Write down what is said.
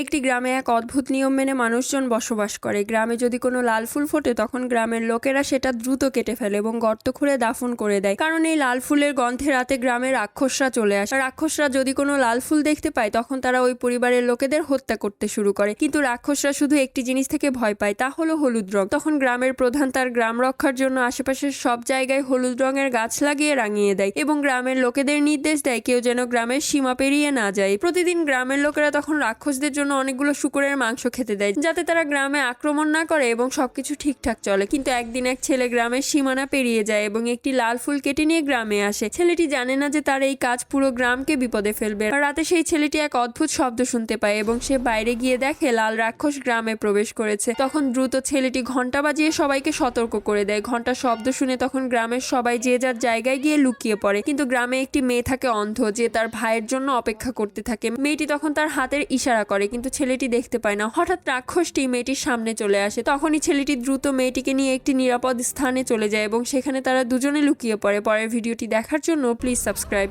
একটি গ্রামে এক অদ্ভুত নিয়ম মেনে মানুষজন বসবাস করে। গ্রামে যদি কোনো লাল ফুল ফোটে, তখন গ্রামের লোকেরা সেটা দ্রুত কেটে ফেলে এবং গর্ত খুঁড়ে দাফন করে দেয়। কারণ এই লাল ফুলের গন্ধে রাতে গ্রামের রাক্ষসরা চলে আসে। রাক্ষসরা যদি কোনো লাল ফুল দেখতে পায়, তখন তারা ওই পরিবারের লোকেদের হত্যা করতে শুরু করে। কিন্তু রাক্ষসরা শুধু একটি জিনিস থেকে ভয় পায়, তা হলো হলুদ রং। তখন গ্রামের প্রধান তার গ্রাম রক্ষার জন্য আশেপাশের সব জায়গায় হলুদ রঙের গাছ লাগিয়ে রাঙিয়ে দেয় এবং গ্রামের লোকেদের নির্দেশ দেয়, কেউ যেন গ্রামের সীমা পেরিয়ে না যায়। প্রতিদিন গ্রামের লোকেরা তখন রাক্ষসদের জন্য অনেকগুলো শুকুরের মাংস খেতে দেয়, যাতে তারা গ্রামে আক্রমণ না করে এবং সবকিছু ঠিকঠাক চলে। কিন্তু একদিন এক ছেলে গ্রামের সীমানা পেরিয়ে যায় এবং একটি লাল ফুল কেটে নিয়ে গ্রামে আসে। ছেলেটি জানে না যে তার এই কাজ পুরো গ্রামকে বিপদে ফেলবে। রাতে সেই ছেলেটি এক অদ্ভুত শব্দ শুনতে পায় এবং সে বাইরে গিয়ে দেখে লাল রাক্ষস গ্রামে প্রবেশ করেছে। তখন দ্রুত ছেলেটি ঘণ্টা বাজিয়ে সবাইকে সতর্ক করে দেয়। ঘণ্টার শব্দ শুনে তখন গ্রামের সবাই যে যার জায়গায় গিয়ে লুকিয়ে পড়ে। কিন্তু গ্রামে একটি মেয়ে থাকে অন্ধ, যে তার ভাইয়ের জন্য অপেক্ষা করতে থাকে। মেয়েটি তখন তার হাতের ইশারা করে কিন্তু ছেলেটি দেখতে পায় না। হঠাৎ রাক্ষসটি মেয়েটির সামনে চলে আসে। তখনই ছেলেটি দ্রুত মেয়েটিকে নিয়ে একটি নিরাপদ স্থানে চলে যায় এবং সেখানে তারা দুজনে লুকিয়ে পড়ে। পরের ভিডিওটি দেখার জন্য প্লিজ সাবস্ক্রাইব।